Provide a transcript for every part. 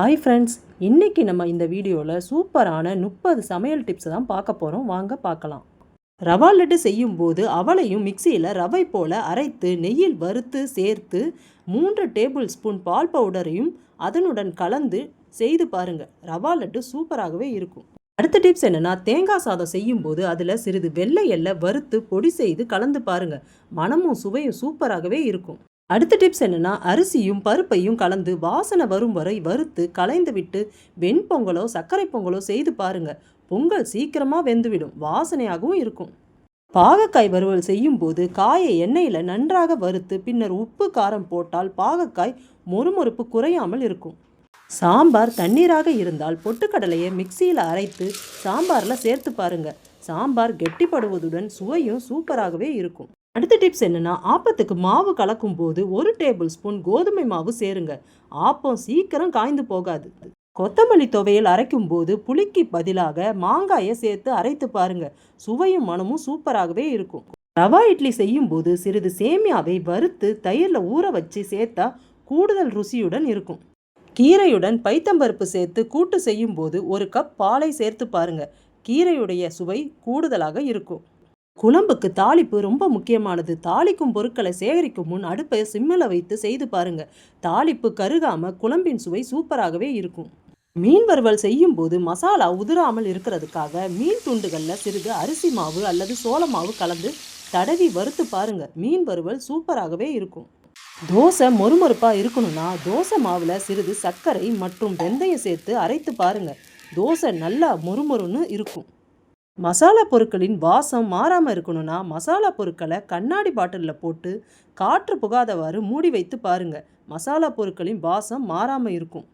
Hi friends இன்றைக்கி நம்ம இந்த வீடியோவில் சூப்பரான முப்பது சமையல் டிப்ஸ் தான் பார்க்க போகிறோம் வாங்க பார்க்கலாம். ரவா லட்டு செய்யும்போது அவளையும் மிக்சியில் ரவை போல் அரைத்து நெய்யில் வறுத்து சேர்த்து மூன்று டேபிள் ஸ்பூன் பால் பவுடரையும் அதனுடன் கலந்து செய்து பாருங்கள் ரவா லட்டு சூப்பராகவே இருக்கும். அடுத்த டிப்ஸ் என்னன்னா தேங்காய் சாதம் செய்யும்போது அதில் சிறிது வெள்ளை எல்லை வறுத்து பொடி செய்து கலந்து பாருங்கள் மனமும் சுவையும் சூப்பராகவே இருக்கும். அடுத்த டிப்ஸ் என்னென்னா அரிசியும் பருப்பையும் கலந்து வாசனை வரும் வரை வறுத்து கலைந்து விட்டு வெண்பொங்கலோ சர்க்கரை பொங்கலோ செய்து பாருங்கள் பொங்கல் சீக்கிரமாக வெந்துவிடும். வாசனையாகவும் இருக்கும். பாகக்காய் வறுவல் செய்யும்போது காயை எண்ணெயில் நன்றாக வறுத்து பின்னர் உப்பு காரம் போட்டால் பாகக்காய் மொறுமொறுப்பு குறையாமல் இருக்கும். சாம்பார் தண்ணீராக இருந்தால் பொட்டுக்கடலையை மிக்சியில் அரைத்து சாம்பாரில் சேர்த்து பாருங்கள் சாம்பார் கெட்டிப்படுவதுடன் சுவையும் சூப்பராகவே இருக்கும். அடுத்த டிப்ஸ் என்னென்னா ஆப்பத்துக்கு மாவு கலக்கும் போது ஒரு டேபிள் ஸ்பூன் கோதுமை மாவு சேருங்க. ஆப்பம் சீக்கிரம் காய்ந்து போகாது. கொத்தமல்லி துவையல் அரைக்கும் போது புளிக்கு பதிலாக மாங்காயை சேர்த்து அரைத்து பாருங்க. சுவையும் மனமும் சூப்பராகவே இருக்கும். ரவா இட்லி செய்யும் போது சிறிது சேமியாவை வறுத்து தயிரில் ஊற வச்சு சேர்த்தா கூடுதல் ருசியுடன் இருக்கும். கீரையுடன் பைத்தம்பருப்பு சேர்த்து கூட்டு செய்யும் போது ஒரு கப் பாலை சேர்த்து பாருங்க. கீரையுடைய சுவை கூடுதலாக இருக்கும். குழம்புக்கு தாளிப்பு ரொம்ப முக்கியமானது. தாளிக்கும் பொருட்களை சேகரிக்கும் முன் அடுப்பை சிம்மில் வைத்து செய்து பாருங்க. தாளிப்பு கருகாம குழம்பின் சுவை சூப்பராகவே இருக்கும். மீன் வறுவல் செய்யும் போது மசாலா உதிராமல் இருக்கிறதுக்காக மீன் துண்டுகளில் சிறிது அரிசி மாவு அல்லது சோள மாவு கலந்து தடவி வறுத்து பாருங்க. மீன் வறுவல் சூப்பராகவே இருக்கும். தோசை மொறுமொறுப்பாக இருக்கணும்னா தோசை மாவில் சிறிது சர்க்கரை மற்றும் வெந்தயம் சேர்த்து அரைத்து பாருங்க. தோசை நல்லா மொறுமொறுன்னு இருக்கும். மசாலா பொருட்களின் வாசம் மாறாமல் இருக்கணும்னா மசாலா பொருட்களை கண்ணாடி பாட்டிலில் போட்டு காற்று புகாதவாறு மூடி வைத்து பாருங்கள் மசாலா பொருட்களின் வாசம் மாறாமல் இருக்கும்.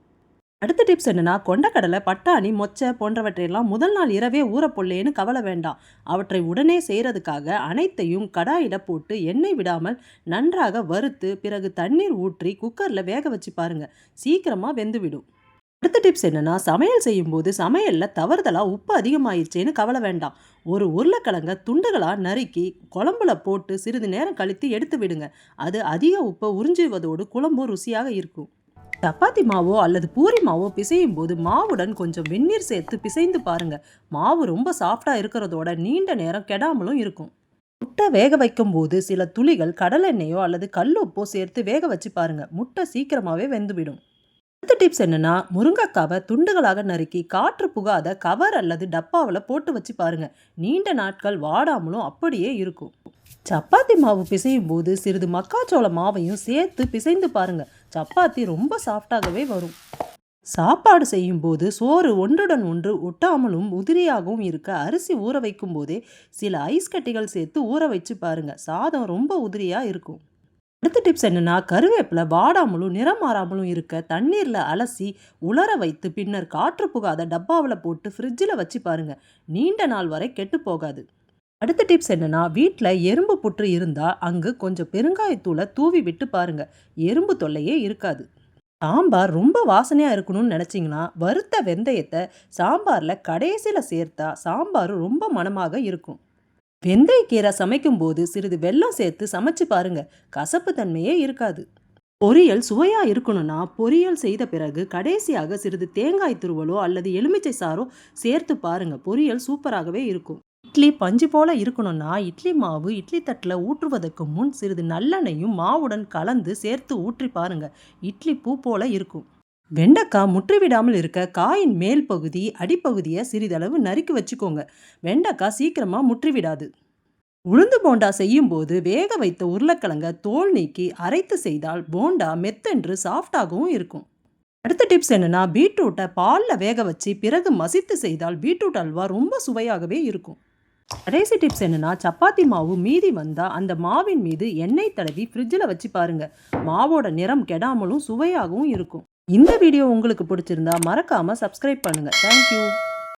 அடுத்த டிப்ஸ் என்னென்னா கொண்டக்கடலை பட்டாணி மொச்சை போன்றவற்றையெல்லாம் முதல் நாள் இரவே ஊறப்பொல்லேன்னு கவலை வேண்டாம். அவற்றை உடனே செய்கிறதுக்காக அனைத்தையும் கடாயில் போட்டு எண்ணெய் விடாமல் நன்றாக வறுத்து பிறகு தண்ணீர் ஊற்றி குக்கரில் வேக வச்சு பாருங்கள் சீக்கிரமாக வெந்துவிடும். அடுத்த டிப்ஸ் என்னென்னா சமையல் செய்யும்போது சமையலில் தவறுதலாக உப்பு அதிகமாயிருச்சேன்னு கவலை வேண்டாம். ஒரு உருளைக்கிழங்க துண்டுகளாக நறுக்கி குழம்புல போட்டு சிறிது நேரம் கழித்து எடுத்து விடுங்க. அது அதிக உப்பை உறிஞ்சுவதோடு குழம்பும் ருசியாக இருக்கும். சப்பாத்தி மாவோ அல்லது பூரி மாவோ பிசையும் போது மாவுடன் கொஞ்சம் வெந்நீர் சேர்த்து பிசைந்து பாருங்கள் மாவு ரொம்ப சாஃப்டாக இருக்கிறதோட நீண்ட நேரம் கெடாமலும் இருக்கும். முட்டை வேக வைக்கும் போது சில துளிகள் கடலெண்ணெயோ அல்லது கல்லுப்போ சேர்த்து வேக வச்சு பாருங்கள் முட்டை சீக்கிரமாகவே வெந்துவிடும். அடுத்த டிப்ஸ் என்னன்னா முருங்கைக்காவை துண்டுகளாக நறுக்கி காற்று புகாத கவர் அல்லது டப்பாவில் போட்டு வச்சு பாருங்க. நீண்ட நாட்கள் வாடாமலும் அப்படியே இருக்கும். சப்பாத்தி மாவு பிசையும் போது சிறிது மக்காச்சோள மாவையும் சேர்த்து பிசைந்து பாருங்க. சப்பாத்தி ரொம்ப சாஃப்டாகவே வரும். சாப்பாடு செய்யும் போது சோறு ஒன்றுடன் ஒன்று ஒட்டாமலும் உதிரியாகவும் இருக்க அரிசி ஊற வைக்கும் போதே சில ஐஸ் கட்டிகள் சேர்த்து ஊற வச்சு பாருங்க. சாதம் ரொம்ப உதிரியாக இருக்கும். அடுத்த டிப்ஸ் என்னன்னா கருவேப்பிலை வாடாமலும் நிறம் மாறாமலும் இருக்க தண்ணீரில் அலசி உலர வைத்து பின்னர் காற்று புகாத டப்பாவில் போட்டு ஃப்ரிட்ஜில் வச்சு பாருங்கள் நீண்ட நாள் வரை கெட்டு போகாது. அடுத்த டிப்ஸ் என்னன்னா வீட்டில் எறும்பு புற்று இருந்தால் அங்கு கொஞ்சம் பெருங்காயத்தூளை தூவி விட்டு பாருங்கள் எறும்பு தொல்லையே இருக்காது. சாம்பார் ரொம்ப வாசனையாக இருக்கணும்னு நினச்சிங்கன்னா வறுத்த வெந்தயத்தை சாம்பாரில் கடைசியில் சேர்த்தா சாம்பார் ரொம்ப மணமாக இருக்கும். வெந்தயக்கீரை சமைக்கும் போது சிறிது வெல்லம் சேர்த்து சமைச்சு பாருங்க. கசப்பு தன்மையே இருக்காது. பொரியல் சுவையா இருக்கணும்னா பொரியல் செய்த பிறகு கடைசியாக சிறிது தேங்காய் துருவலோ அல்லது எலுமிச்சை சாரோ சேர்த்து பாருங்க. பொரியல் சூப்பராகவே இருக்கும். இட்லி பஞ்சு போல இருக்கணும்னா இட்லி மாவு இட்லி தட்டில் ஊற்றுவதற்கு முன் சிறிது நல்லெண்ணையும் மாவுடன் கலந்து சேர்த்து ஊற்றி பாருங்க. இட்லி பூ போல இருக்கும். வெண்டைக்காய் முற்றிவிடாமல் இருக்க காயின் மேல் பகுதி அடிப்பகுதியை சிறிதளவு நறுக்கி வச்சுக்கோங்க. வெண்டைக்காய் சீக்கிரமாக முற்றிவிடாது. உளுந்து போண்டா செய்யும்போது வேக வைத்த உருளைக்கிழங்க தோல் நீக்கி அரைத்து செய்தால் போண்டா மெத்தென்று சாஃப்டாகவும் இருக்கும். அடுத்த டிப்ஸ் என்னன்னா பீட்ரூட்டை பாலில் வேக வச்சு பிறகு மசித்து செய்தால் பீட்ரூட் அல்வா ரொம்ப சுவையாகவே இருக்கும். கடைசி டிப்ஸ் என்னன்னா சப்பாத்தி மாவு மீதி வந்தால் அந்த மாவின் மீது எண்ணெய் தடவி ஃப்ரிட்ஜில் வச்சு பாருங்கள் மாவோட நிறம் கெடாமலும் சுவையாகவும் இருக்கும். இந்த வீடியோ உங்களுக்கு பிடிச்சிருந்தா மறக்காமல் சப்ஸ்கிரைப் பண்ணுங்கள் தேங்க்யூ